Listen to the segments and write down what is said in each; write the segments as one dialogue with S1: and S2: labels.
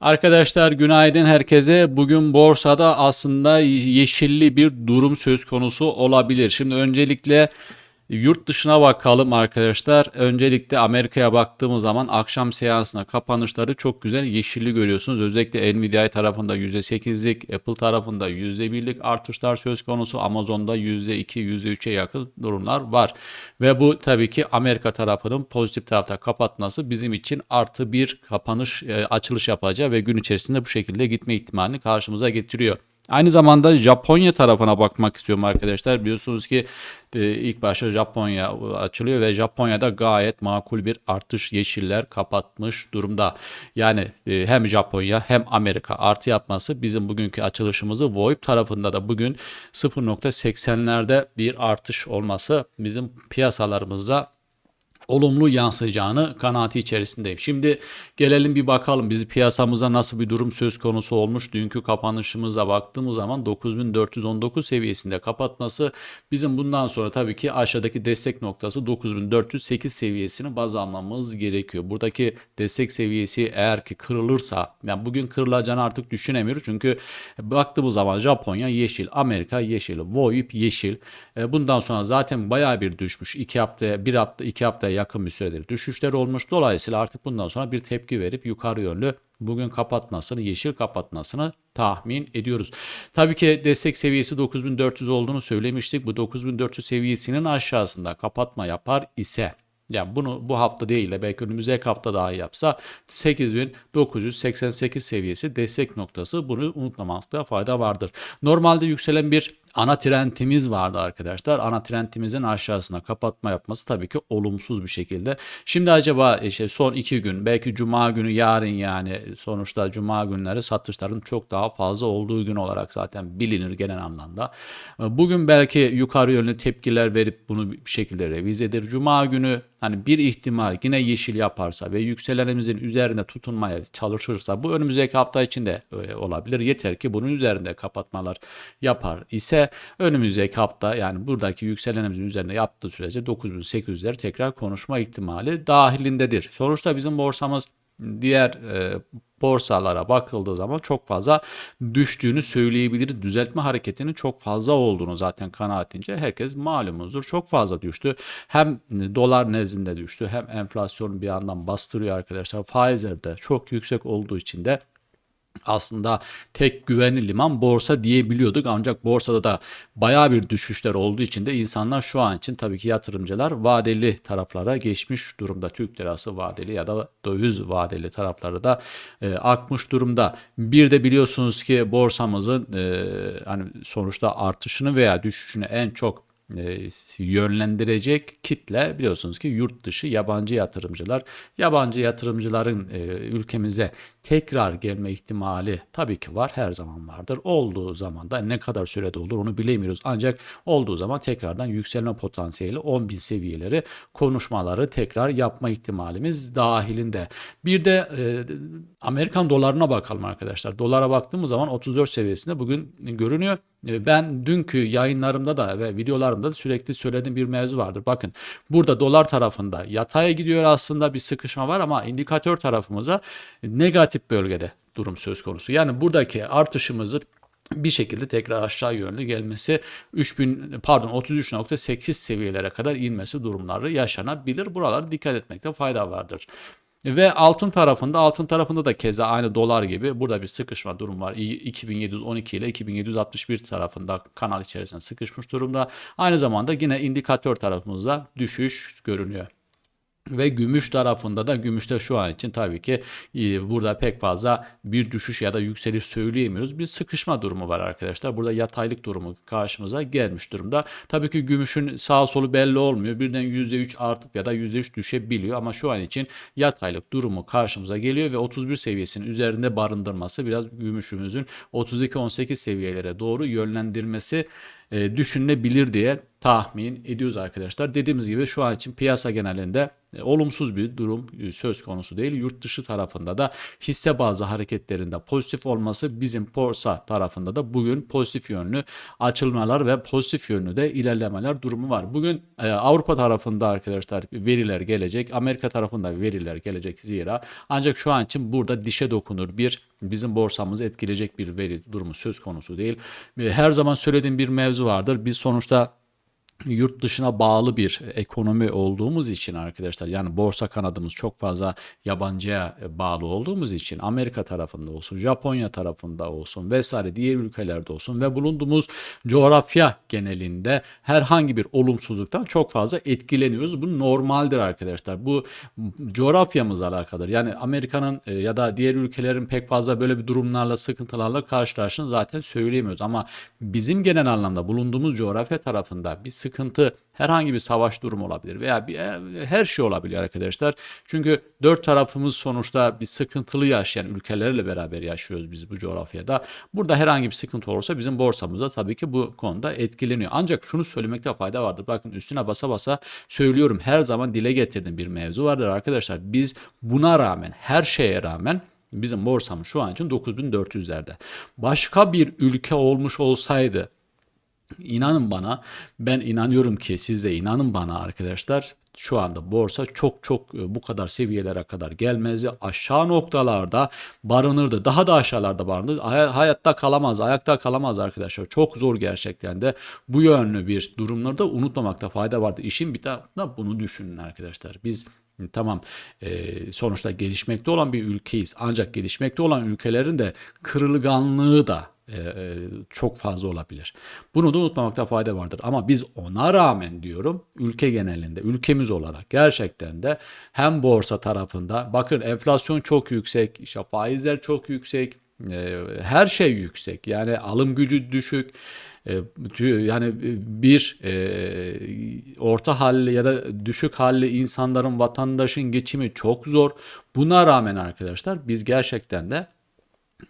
S1: Arkadaşlar günaydın herkese. Bugün borsada aslında yeşilli bir durum söz konusu olabilir. Şimdi öncelikle yurt dışına bakalım arkadaşlar. Öncelikle Amerika'ya baktığımız zaman akşam seansına kapanışları çok güzel yeşilli görüyorsunuz. Özellikle Nvidia tarafında %8'lik, Apple tarafında %1'lik artışlar söz konusu. Amazon'da %2, %3'e yakın durumlar var. Ve bu tabii ki Amerika tarafının pozitif tarafta kapatması bizim için artı bir kapanış e, açılış yapacağı ve gün içerisinde bu şekilde gitme ihtimalini karşımıza getiriyor. Aynı zamanda Japonya tarafına bakmak istiyorum arkadaşlar. Biliyorsunuz ki e, ilk başta Japonya açılıyor ve Japonya'da gayet makul bir artış yeşiller kapatmış durumda. Yani e, hem Japonya hem Amerika artı yapması bizim bugünkü açılışımızı VoIP tarafında da bugün 0.80'lerde bir artış olması bizim piyasalarımızda olumlu yansıyacağını kanaati içerisindeyim. Şimdi gelelim bir bakalım biz piyasamıza nasıl bir durum söz konusu olmuş. Dünkü kapanışımıza baktığımız zaman 9419 seviyesinde kapatması bizim bundan sonra tabii ki aşağıdaki destek noktası 9408 seviyesini baz almamız gerekiyor. Buradaki destek seviyesi eğer ki kırılırsa yani bugün kırılacağını artık düşünemiyoruz. Çünkü baktığımız zaman Japonya yeşil, Amerika yeşil, VoIP yeşil. E, Bundan sonra zaten bayağı bir düşmüş. 2 haftaya, 1 hafta, 2 haftaya yakın bir süredir düşüşler olmuş. Dolayısıyla artık bundan sonra bir tepki verip yukarı yönlü bugün kapatmasını, yeşil kapatmasını tahmin ediyoruz. Tabii ki destek seviyesi 9400 olduğunu söylemiştik. Bu 9400 seviyesinin aşağısında kapatma yapar ise yani bunu bu hafta değil de belki önümüzdeki hafta daha yapsa 8988 seviyesi destek noktası bunu unutmamakta fayda vardır. Normalde yükselen bir ana trendimiz vardı arkadaşlar. Ana trendimizin aşağısına kapatma yapması tabii ki olumsuz bir şekilde. Şimdi acaba işte son iki gün belki cuma günü yarın yani sonuçta cuma günleri satışların çok daha fazla olduğu gün olarak zaten bilinir genel anlamda. Bugün belki yukarı yönlü tepkiler verip bunu bir şekilde revize eder. Cuma günü hani bir ihtimal yine yeşil yaparsa ve yükselenimizin üzerinde tutunmaya çalışırsa bu önümüzdeki hafta içinde e, olabilir. Yeter ki bunun üzerinde kapatmalar yapar ise önümüzdeki hafta yani buradaki yükselenimizin üzerinde yaptığı sürece 9800'ler tekrar konuşma ihtimali dahilindedir. Sonuçta bizim borsamız diğer e, borsalara bakıldığı zaman çok fazla düştüğünü söyleyebiliriz. Düzeltme hareketinin çok fazla olduğunu zaten kanaatince herkes malumuzdur. Çok fazla düştü. Hem dolar nezdinde düştü hem enflasyon bir yandan bastırıyor arkadaşlar. Faizler de çok yüksek olduğu için de aslında tek güvenli liman borsa diyebiliyorduk. Ancak borsada da baya bir düşüşler olduğu için de insanlar şu an için tabii ki yatırımcılar vadeli taraflara geçmiş durumda. Türk lirası vadeli ya da döviz vadeli tarafları da e, akmış durumda. Bir de biliyorsunuz ki borsamızın e, hani sonuçta artışını veya düşüşünü en çok yönlendirecek kitle biliyorsunuz ki yurt dışı yabancı yatırımcılar. Yabancı yatırımcıların e, ülkemize tekrar gelme ihtimali tabii ki var her zaman vardır. Olduğu zaman da ne kadar sürede olur onu bilemiyoruz. Ancak olduğu zaman tekrardan yükselme potansiyeli 10 bin seviyeleri konuşmaları tekrar yapma ihtimalimiz dahilinde. Bir de e, Amerikan dolarına bakalım arkadaşlar. Dolara baktığımız zaman 34 seviyesinde bugün görünüyor. E, ben dünkü yayınlarımda da ve videolarımda da sürekli söylediğim bir mevzu vardır. Bakın burada dolar tarafında yataya gidiyor aslında bir sıkışma var ama indikatör tarafımıza negatif bölgede durum söz konusu. Yani buradaki artışımızı bir şekilde tekrar aşağı yönlü gelmesi 3000 pardon 33.8 seviyelere kadar inmesi durumları yaşanabilir. Buralara dikkat etmekte fayda vardır. Ve altın tarafında altın tarafında da keza aynı dolar gibi burada bir sıkışma durum var. 2712 ile 2761 tarafında kanal içerisinde sıkışmış durumda. Aynı zamanda yine indikatör tarafımızda düşüş görünüyor. Ve gümüş tarafında da gümüşte şu an için tabii ki e, burada pek fazla bir düşüş ya da yükseliş söyleyemiyoruz. Bir sıkışma durumu var arkadaşlar. Burada yataylık durumu karşımıza gelmiş durumda. Tabii ki gümüşün sağ solu belli olmuyor. Birden %3 artıp ya da %3 düşebiliyor ama şu an için yataylık durumu karşımıza geliyor ve 31 seviyesinin üzerinde barındırması biraz gümüşümüzün 32-18 seviyelere doğru yönlendirmesi e, düşünülebilir diye tahmin ediyoruz arkadaşlar. Dediğimiz gibi şu an için piyasa genelinde olumsuz bir durum e, söz konusu değil. Yurt dışı tarafında da hisse bazı hareketlerinde pozitif olması bizim borsa tarafında da bugün pozitif yönlü açılmalar ve pozitif yönlü de ilerlemeler durumu var. Bugün e, Avrupa tarafında arkadaşlar veriler gelecek. Amerika tarafında veriler gelecek zira. Ancak şu an için burada dişe dokunur bir bizim borsamızı etkileyecek bir veri durumu söz konusu değil. E, Her zaman söylediğim bir mevzu vardır. Biz sonuçta yurt dışına bağlı bir ekonomi olduğumuz için arkadaşlar yani borsa kanadımız çok fazla yabancıya bağlı olduğumuz için Amerika tarafında olsun, Japonya tarafında olsun vesaire diğer ülkelerde olsun ve bulunduğumuz coğrafya genelinde herhangi bir olumsuzluktan çok fazla etkileniyoruz. Bu normaldir arkadaşlar. Bu coğrafyamızla alakalıdır. Yani Amerika'nın e, ya da diğer ülkelerin pek fazla böyle bir durumlarla, sıkıntılarla karşılaştığını zaten söyleyemiyoruz. Ama bizim genel anlamda bulunduğumuz coğrafya tarafında bir sıkıntı, herhangi bir savaş durumu olabilir veya bir, e, her şey olabilir arkadaşlar. Çünkü dört tarafımız sonuçta bir sıkıntılı yaşayan ülkelerle beraber yaşıyoruz biz bu coğrafyada. Burada herhangi bir sıkıntı olursa bizim borsamızda tabii ki bu konuda etkileniyor. Ancak şunu söylemekte fayda vardır. Bakın üstüne basa basa söylüyorum. Her zaman dile getirdiğim bir mevzu vardır arkadaşlar. Biz buna rağmen, her şeye rağmen bizim borsamız şu an için 9400'lerde. Başka bir ülke olmuş olsaydı İnanın bana ben inanıyorum ki siz de inanın bana arkadaşlar şu anda borsa çok çok e, bu kadar seviyelere kadar gelmezdi. Aşağı noktalarda barınırdı. Daha da aşağılarda barınırdı. Hay- hayatta kalamaz, ayakta kalamaz arkadaşlar. Çok zor gerçekten de bu yönlü bir durumları da unutmamakta fayda vardı. İşin bir tarafında bunu düşünün arkadaşlar. Biz Tamam e, sonuçta gelişmekte olan bir ülkeyiz ancak gelişmekte olan ülkelerin de kırılganlığı da çok fazla olabilir. Bunu da unutmamakta fayda vardır. Ama biz ona rağmen diyorum ülke genelinde ülkemiz olarak gerçekten de hem borsa tarafında bakın enflasyon çok yüksek, işte faizler çok yüksek, e, her şey yüksek. Yani alım gücü düşük. E, Yani bir e, orta halli ya da düşük halli insanların vatandaşın geçimi çok zor. Buna rağmen arkadaşlar biz gerçekten de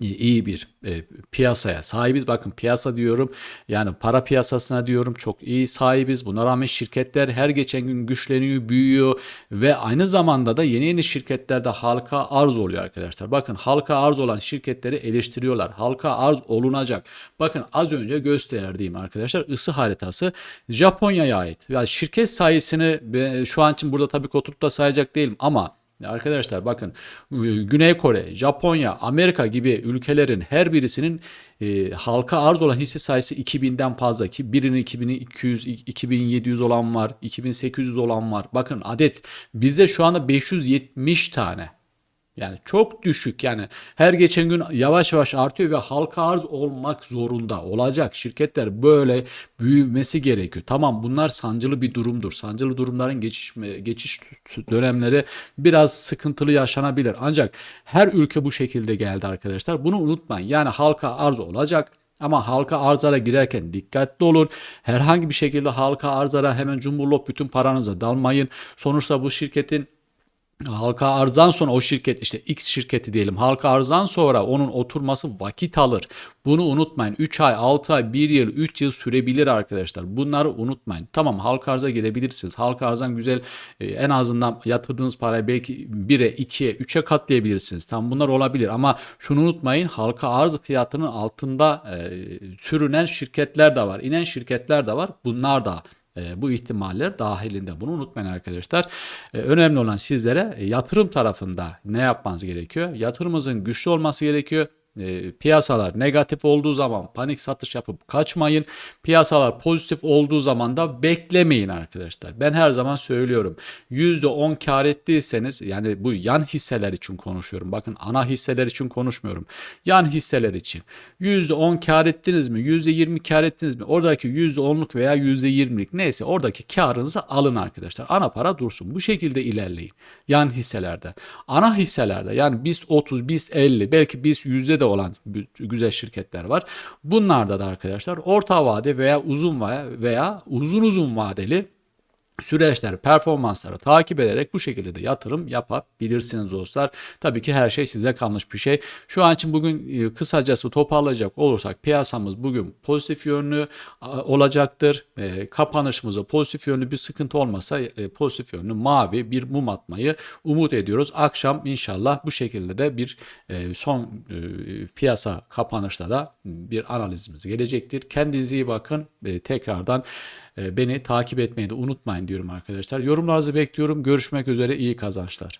S1: iyi bir e, piyasaya sahibiz. Bakın piyasa diyorum yani para piyasasına diyorum çok iyi sahibiz. Buna rağmen şirketler her geçen gün güçleniyor, büyüyor ve aynı zamanda da yeni yeni şirketler de halka arz oluyor arkadaşlar. Bakın halka arz olan şirketleri eleştiriyorlar. Halka arz olunacak. Bakın az önce gösterdiğim arkadaşlar ısı haritası Japonya'ya ait. Yani şirket sayısını şu an için burada tabii ki oturup da sayacak değilim ama Arkadaşlar bakın Güney Kore, Japonya, Amerika gibi ülkelerin her birisinin e, halka arz olan hisse sayısı 2000'den fazla ki birinin 2200, 2700 olan var, 2800 olan var. Bakın adet bizde şu anda 570 tane. Yani çok düşük yani her geçen gün yavaş yavaş artıyor ve halka arz olmak zorunda olacak. Şirketler böyle büyümesi gerekiyor. Tamam bunlar sancılı bir durumdur. Sancılı durumların geçiş, geçiş dönemleri biraz sıkıntılı yaşanabilir. Ancak her ülke bu şekilde geldi arkadaşlar. Bunu unutmayın. Yani halka arz olacak. Ama halka arzlara girerken dikkatli olun. Herhangi bir şekilde halka arzlara hemen cumburlop bütün paranıza dalmayın. Sonuçta bu şirketin Halka arzdan sonra o şirket işte X şirketi diyelim halka arzdan sonra onun oturması vakit alır. Bunu unutmayın. 3 ay, 6 ay, 1 yıl, 3 yıl sürebilir arkadaşlar. Bunları unutmayın. Tamam halka arza girebilirsiniz. Halka arzdan güzel e, en azından yatırdığınız parayı belki 1'e, 2'ye, 3'e katlayabilirsiniz. Tam bunlar olabilir ama şunu unutmayın. Halka arz fiyatının altında e, sürünen şirketler de var. inen şirketler de var. Bunlar da e, bu ihtimaller dahilinde. Bunu unutmayın arkadaşlar. E, önemli olan sizlere yatırım tarafında ne yapmanız gerekiyor? Yatırımınızın güçlü olması gerekiyor. E, piyasalar negatif olduğu zaman panik satış yapıp kaçmayın. Piyasalar pozitif olduğu zaman da beklemeyin arkadaşlar. Ben her zaman söylüyorum. %10 kar ettiyseniz yani bu yan hisseler için konuşuyorum. Bakın ana hisseler için konuşmuyorum. Yan hisseler için. %10 kar ettiniz mi? %20 kar ettiniz mi? Oradaki %10'luk veya %20'lik neyse oradaki karınızı alın arkadaşlar. Ana para dursun. Bu şekilde ilerleyin. Yan hisselerde. Ana hisselerde yani BIST 30, BIST 50 belki BIST yüzde de olan güzel şirketler var. Bunlarda da arkadaşlar orta vade veya uzun veya, uzun uzun vadeli süreçler, performansları takip ederek bu şekilde de yatırım yapabilirsiniz dostlar. Tabii ki her şey size kalmış bir şey. Şu an için bugün e, kısacası toparlayacak olursak piyasamız bugün pozitif yönlü olacaktır. E, kapanışımızda pozitif yönlü bir sıkıntı olmasa e, pozitif yönlü mavi bir mum atmayı umut ediyoruz. Akşam inşallah bu şekilde de bir son piyasa kapanışta da bir analizimiz gelecektir. Kendinize iyi bakın. Tekrardan beni takip etmeyi de unutmayın diyorum arkadaşlar. Yorumlarınızı bekliyorum. Görüşmek üzere. iyi kazançlar.